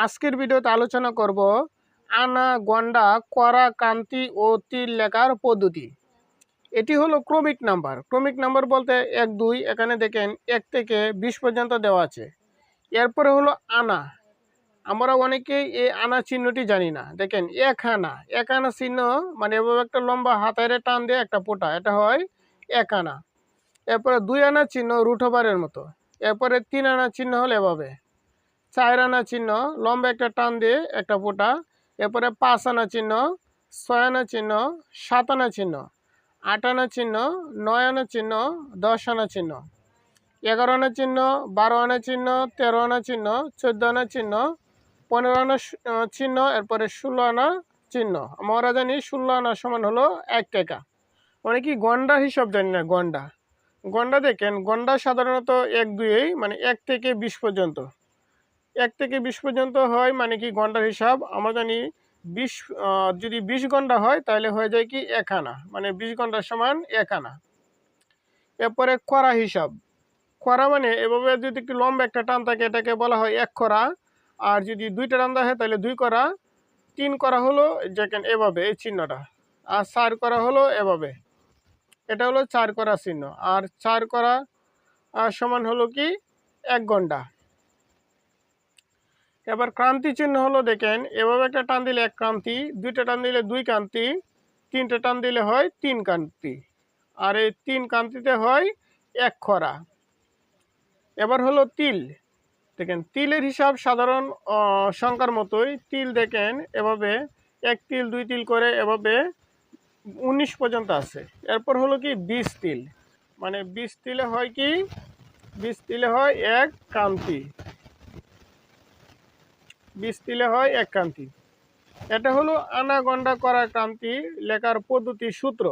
আজকের ভিডিওতে আলোচনা করব আনা, গন্ডা, করা, কান্তি ও তীর লেখার পদ্ধতি। এটি হলো ক্রমিক নাম্বার। ক্রমিক নাম্বার বলতে এক, দুই, এখানে দেখেন এক থেকে বিশ পর্যন্ত দেওয়া আছে। এরপরে হলো আনা। আমরা অনেকেই এই আনা চিহ্নটি জানি না। দেখেন, এক আনা। এক আনা চিহ্ন মানে এভাবে একটা লম্বা হাতের টান দিয়ে একটা পোটা এটা হয় এক আনা। এরপরে দুই আনা চিহ্ন রুটওভারের মতো। এরপরে তিন আনা চিহ্ন হলো এভাবে। চার আনা চিহ্ন, লম্বা একটা টান দিয়ে একটা ফোঁটা, এরপরে পাঁচ আনা চিহ্ন ছয় আনা চিহ্ন সাত আনা চিহ্ন আট আনা চিহ্ন নয় আনা চিহ্ন দশ আনা চিহ্ন এগারো আনা চিহ্ন বারো আনা চিহ্ন তেরো আনা চিহ্ন চোদ্দ আনা চিহ্ন পনেরো আনা চিহ্ন, এরপরে ষোলো আনা চিহ্ন। আমরা জানি ষোলো আনা সমান হলো এক টাকা। মানে কি গন্ডা হিসাব জানি না, গন্ডা। গন্ডা দেখেন, গন্ডা সাধারণত এক দুইয়েই মানে এক থেকে বিশ পর্যন্ত। এক থেকে বিশ পর্যন্ত হয় মানে কি ঘণ্টার হিসাব। আমরা জানি বিশ যদি বিশ ঘণ্টা হয়, তাহলে হয়ে যায় কি এক আনা মানে বিশ ঘণ্টার সমান এক আনা এরপরে করা হিসাব। খরা মানে এভাবে যদি একটু লম্বা একটা টান থাকে, এটাকে বলা হয় এক করা আর যদি দুইটা টান হয় তাহলে দুই করা তিন করা হলো যেখানে এভাবে, এই চিহ্নটা। আর চার করা হলো এভাবে। এটা হলো চার করা চিহ্ন। আর চার করা সমান হলো কি? এক ঘণ্টা। এবার ক্রান্তি চিহ্ন হলো দেখেন, এভাবে একটা টান দিলে এক ক্রান্তি, দুইটা টান দিলে দুই কান্তি তিনটে টান দিলে হয় তিন কান্তি আর এই তিন কান্তিতে হয় এক খরা। এবার হলো তিল। দেখেন, তিলের হিসাব সাধারণ সংখ্যার মতোই। তিল দেখেন, এভাবে এক তিল, দুই তিল করে এভাবে উনিশ পর্যন্ত আছে। এরপর হলো কি বিশ তিল। মানে বিশ তিলে হয় কি? বিশ তিলে হয় এক কান্তি বিশ দিলে হয় এক ক্রান্তি। এটা হলো আনাগন্ডা করা ক্রান্তি লেখার পদ্ধতি সূত্র।